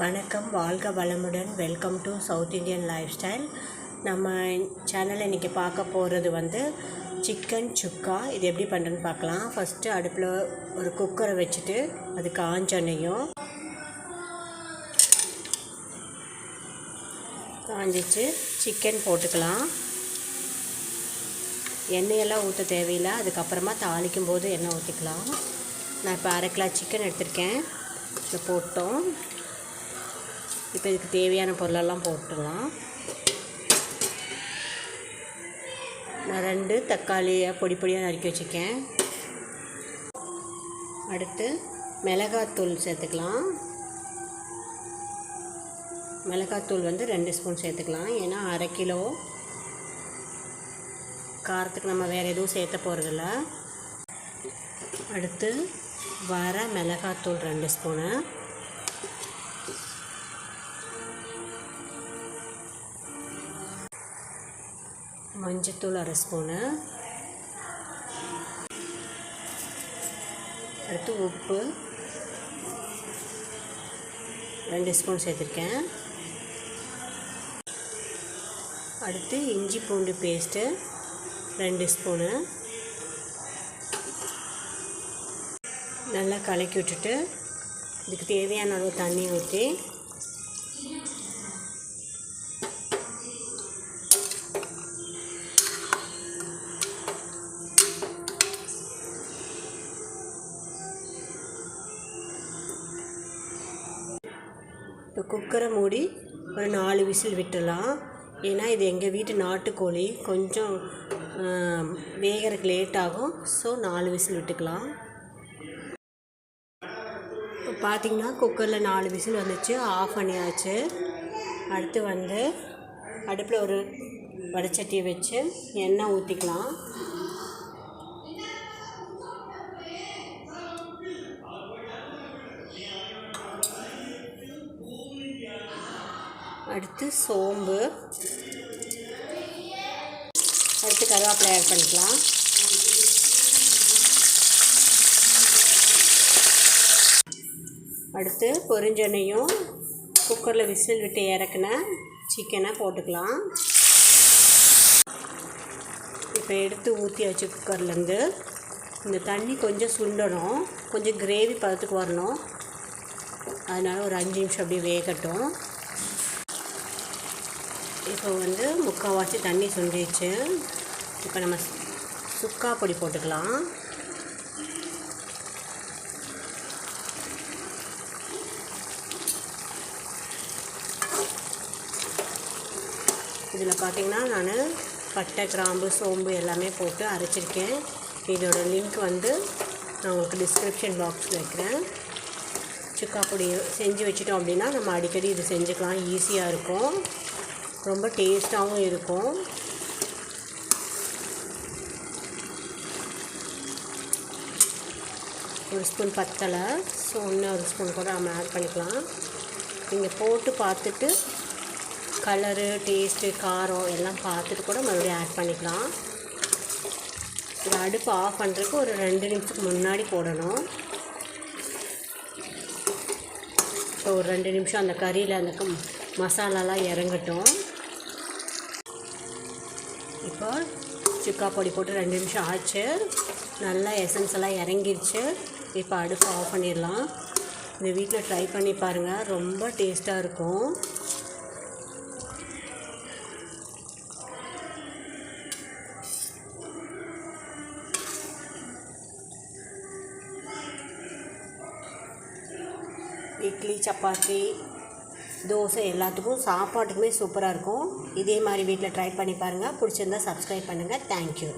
வணக்கம் வாழ்க வளமுடன். Welcome to South Indian lifestyle நம்ம சேனலில் இன்றைக்கி பார்க்க போகிறது வந்து சிக்கன் சுக்கா இது எப்படி பண்ணுறேன்னு பார்க்கலாம். ஃபஸ்ட்டு அடுப்பில் ஒரு குக்கரை வச்சுட்டு அது காஞ்சனையும் காஞ்சிச்சு. சிக்கன் போட்டுக்கலாம். எண்ணெயெல்லாம் ஊற்ற தேவையில்லை. அதுக்கப்புறமா தாளிக்கும் போது எண்ணெய் ஊற்றிக்கலாம் நான் இப்போ அரை கிலோ சிக்கன் எடுத்திருக்கேன். இதை போட்டோம். இப்போ இதுக்கு தேவையான பொருளெல்லாம் போட்டுடலாம். நான் ரெண்டு தக்காளியை பொடி பொடியாக நறுக்கி வச்சுருக்கேன். அடுத்து மிளகாத்தூள் சேர்த்துக்கலாம். மிளகாத்தூள் வந்து ரெண்டு ஸ்பூன் சேர்த்துக்கலாம். ஏன்னா அரை கிலோ காரத்துக்கு நம்ம வேறு எதுவும் சேர்த்த போகிறதில்ல அடுத்து வர மிளகாத்தூள் ரெண்டு ஸ்பூனு. மஞ்சத்தூள் அரை ஸ்பூனு. அடுத்து உப்பு. ரெண்டு ஸ்பூன் சேர்த்துருக்கேன். அடுத்து இஞ்சி பூண்டு பேஸ்ட்டு ரெண்டு ஸ்பூனு. நல்லா கலக்கி விட்டுட்டு இதுக்கு தேவையான அளவு தண்ணி ஊற்றி இப்போ குக்கரை மூடி ஒரு நாலு விசில் விட்டுடலாம். ஏன்னா இது எங்கள் வீட்டு நாட்டுக்கோழி. கொஞ்சம் வேகிறதுக்கு லேட் ஆகும். ஸோ நாலு விசில் விட்டுக்கலாம். இப்போ பார்த்திங்கன்னா குக்கரில் நாலு விசில் வந்துச்சு. ஆஃப் பண்ணியாச்சு அடுத்து வந்து அடுப்பில் ஒரு வடச்சட்டியை வச்சு எண்ணெய் ஊற்றிக்கலாம் அடுத்து சோம்பு. அடுத்து கருவேப்பிலை ஆட் பண்ணிக்கலாம். அடுத்து பொரிஞ்செண்ணையும் குக்கரில் விசில் விட்டு இறக்குன சிக்கனை போட்டுக்கலாம். இப்போ எடுத்து ஊற்றி வச்சு குக்கர்லேருந்து இந்த தண்ணி கொஞ்சம் சுண்டணும். கொஞ்சம் கிரேவி பதத்துக்கு வரணும். அதனால் ஒரு அஞ்சு நிமிஷம் அப்படியே வேகட்டும். இப்போ வந்து முக்கால்வாசி தண்ணி சுண்டிச்சு இப்போ நம்ம சுக்கா பொடி போட்டுக்கலாம். இதில் பார்த்திங்கன்னா நான் பட்டை கிராம்பு சோம்பு எல்லாமே போட்டு அரைச்சிருக்கேன். இதோட லிங்க் வந்து நான் உங்களுக்கு டிஸ்கிரிப்ஷன் பாக்ஸில் வைக்கிறேன். சுக்கா பொடி செஞ்சு வச்சுட்டோம் அப்படின்னா நம்ம அடிக்கடி இது செஞ்சுக்கலாம். ஈஸியாக இருக்கும். ரொம்ப டேஸ்ட்டாகவும் இருக்கும். ஒரு ஸ்பூன் பத்தலை. ஸோ இன்னும் ஒரு ஸ்பூன் கூட நம்ம ஆட் பண்ணிக்கலாம். நீங்கள் போட்டு பார்த்துட்டு கலரு டேஸ்ட்டு காரம் எல்லாம் பார்த்துட்டு கூட மறுபடியும் ஆட் பண்ணிக்கலாம். இது அடுப்பு ஆஃப் பண்ணுறதுக்கு ஒரு ரெண்டு நிமிஷத்துக்கு முன்னாடி போடணும். ஸோ ஒரு ரெண்டு நிமிஷம் அந்த கறியில் அந்த மசாலாலாம் இறங்கட்டும். இப்போ சுக்கா பொடி போட்டு ரெண்டு நிமிஷம் ஆச்சு. நல்லா எசன்ஸ் எல்லாம் இறங்கிருச்சு. இப்போ அடுப்பு ஆஃப் பண்ணிடலாம். இந்த வீட்டில் ட்ரை பண்ணி பாருங்கள் ரொம்ப டேஸ்ட்டாக இருக்கும். இட்லி சப்பாத்தி தோசை எல்லாத்துக்கும் சாப்பாட்டுக்குமே சூப்பராக இருக்கும். இதே மாதிரி வீட்டில் ட்ரை பண்ணி பாருங்கள் பிடிச்சிருந்தா சப்ஸ்கிரைப் பண்ணுங்கள் தேங்க்யூ